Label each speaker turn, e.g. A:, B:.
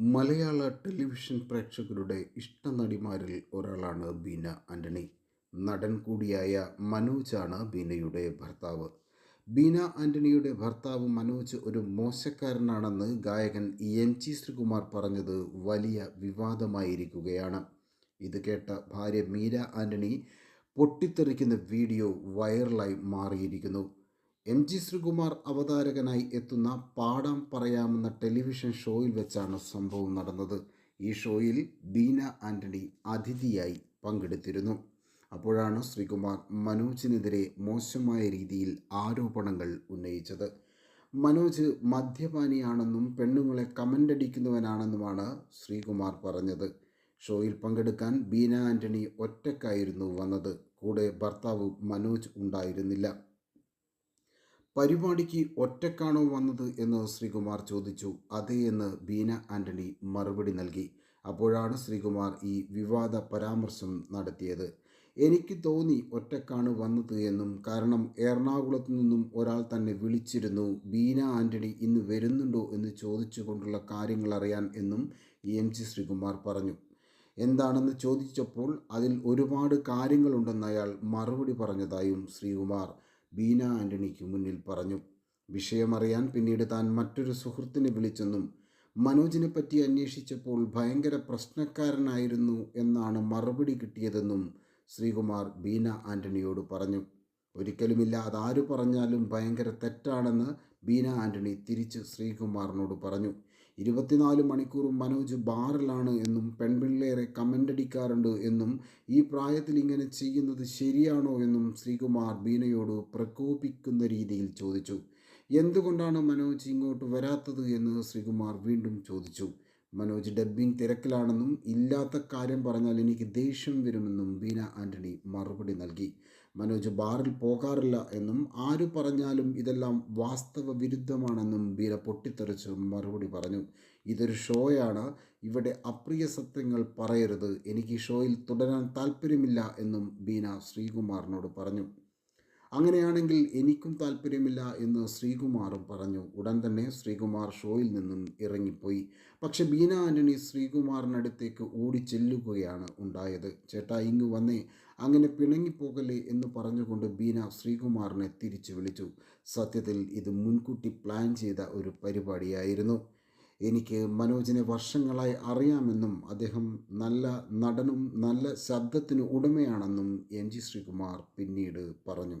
A: മലയാള television പ്രേക്ഷകരുടെ ഇഷ്ട നടിമാരിൽ ഒരാളാണ് ബീന ആന്റണി നടൻ കൂടിയായ മനോജാണ് ബീനയുടെ ഭർത്താവ്. ബീന ആന്റണിയുടെ ഭർത്താവ് മനോജ് ഒരു മോശക്കാരനാണെന്ന് ഗായകൻ എം ജി ശ്രീകുമാർ പറഞ്ഞത് വലിയ വിവാദമായിരിക്കുകയാണ്. ഇത് കേട്ട ഭാര്യ മീര ആന്റണി പൊട്ടിത്തെറിക്കുന്ന വീഡിയോ വൈറലായി മാറിയിരിക്കുന്നു. എം ജി ശ്രീകുമാർ അവതാരകനായി എത്തുന്ന പാടാം പറയാമെന്ന ടെലിവിഷൻ ഷോയിൽ വെച്ചാണ് സംഭവം നടന്നത്. ഈ ഷോയിൽ ബീന ആന്റണി അതിഥിയായി പങ്കെടുത്തിരുന്നു. അപ്പോഴാണ് ശ്രീകുമാർ മനോജിനെതിരെ മോശമായ രീതിയിൽ ആരോപണങ്ങൾ ഉന്നയിച്ചത്. മനോജ് മദ്യപാനിയാണെന്നും പെണ്ണുങ്ങളെ കമന്റ് അടിക്കുന്നവനാണെന്നുമാണ് ശ്രീകുമാർ പറഞ്ഞത്. ഷോയിൽ പങ്കെടുക്കാൻ ബീന ആന്റണി ഒറ്റക്കായിരുന്നു വന്നത്. കൂടെ ഭർത്താവ് മനോജ് ഉണ്ടായിരുന്നില്ല. പരിപാടിക്ക് ഒറ്റക്കാണോ വന്നത് എന്ന് ശ്രീകുമാർ ചോദിച്ചു. അതേ എന്ന് ബീന ആന്റണി മറുപടി നൽകി. അപ്പോഴാണ് ശ്രീകുമാർ ഈ വിവാദ പരാമർശം നടത്തിയത്. എനിക്ക് തോന്നി ഒറ്റക്കാണ് വന്നത് എന്നും കാരണം എറണാകുളത്ത് നിന്നും ഒരാൾ തന്നെ വിളിച്ചിരുന്നു. ബീന ആന്റണി ഇന്ന് വരുന്നുണ്ടോ എന്ന് ചോദിച്ചുകൊണ്ടുള്ള കാര്യങ്ങൾ അറിയാൻ എന്നും എം ജി ശ്രീകുമാർ പറഞ്ഞു. എന്താണെന്ന് ചോദിച്ചപ്പോൾ അതിൽ ഒരുപാട് കാര്യങ്ങളുണ്ടെന്ന് അയാൾ മറുപടി പറഞ്ഞതായും ശ്രീകുമാർ ബീന ആന്റണിക്ക് മുന്നിൽ പറഞ്ഞു. വിഷയമറിയാൻ പിന്നീട് താൻ മറ്റൊരു സുഹൃത്തിനെ വിളിച്ചെന്നും മനോജിനെ പറ്റി അന്വേഷിച്ചപ്പോൾ ഭയങ്കര പ്രശ്നക്കാരനായിരുന്നു എന്നാണ് മറുപടി കിട്ടിയതെന്നും ശ്രീകുമാർ ബീന ആന്റണിയോട് പറഞ്ഞു. ഒരിക്കലുമില്ല അതാരു പറഞ്ഞാലും ഭയങ്കര തെറ്റാണെന്ന് ബീന ആന്റണി തിരിച്ച് ശ്രീകുമാറിനോട് പറഞ്ഞു. ഇരുപത്തിനാല് മണിക്കൂറും മനോജ് ബാറിലാണ് എന്നും പെൺപിള്ളേരെ കമന്റ് അടിക്കാറുണ്ട് എന്നും ഈ പ്രായത്തിൽ ഇങ്ങനെ ചെയ്യുന്നത് ശരിയാണോ എന്നും ശ്രീകുമാർ ബീനയോട് പ്രകോപിക്കുന്ന രീതിയിൽ ചോദിച്ചു. എന്തുകൊണ്ടാണ് മനോജ് ഇങ്ങോട്ട് വരാത്തത് എന്ന് ശ്രീകുമാർ വീണ്ടും ചോദിച്ചു. മനോജ് ഡബ്ബിംഗ് തിരക്കിലാണെന്നും ഇല്ലാത്ത കാര്യം പറഞ്ഞാൽ എനിക്ക് ദേഷ്യം വരുമെന്നും ബീന ആന്റണി മറുപടി നൽകി. മനോജ് ബാറിൽ പോകാറില്ല എന്നും ആര് പറഞ്ഞാലും ഇതെല്ലാം വാസ്തവ വിരുദ്ധമാണെന്നും വീര പൊട്ടിത്തെറിച്ച് മറുപടി പറഞ്ഞു. ഇതൊരു ഷോയാണ്. ഇവിടെ അപ്രിയ സത്യങ്ങൾ പറയരുത്. എനിക്ക് ഈ ഷോയിൽ തുടരാൻ താല്പര്യമില്ല എന്നും ബീന ശ്രീകുമാറിനോട് പറഞ്ഞു. അങ്ങനെയാണെങ്കിൽ എനിക്കും താല്പര്യമില്ല എന്ന് ശ്രീകുമാറും പറഞ്ഞു. ഉടൻ തന്നെ ശ്രീകുമാർ ഷോയിൽ നിന്നും ഇറങ്ങിപ്പോയി. പക്ഷെ ബീന ആന്റണി ശ്രീകുമാറിനടുത്തേക്ക് ഓടി ചെല്ലുകയാണ് ഉണ്ടായത്. ചേട്ടാ ഇങ്ങ് വന്നേ. അങ്ങനെ പിണങ്ങിപ്പോകല്ലേ എന്ന് പറഞ്ഞുകൊണ്ട് ബീന ശ്രീകുമാറിനെ തിരിച്ചു വിളിച്ചു. സത്യത്തിൽ ഇത് മുൻകൂട്ടി പ്ലാൻ ചെയ്ത ഒരു പരിപാടിയായിരുന്നു. എനിക്ക് മനോജിനെ വർഷങ്ങളായി അറിയാമെന്നും അദ്ദേഹം നല്ല നടനും നല്ല ശബ്ദത്തിന് ഉടമയാണെന്നും എം ജി ശ്രീകുമാർ പിന്നീട് പറഞ്ഞു.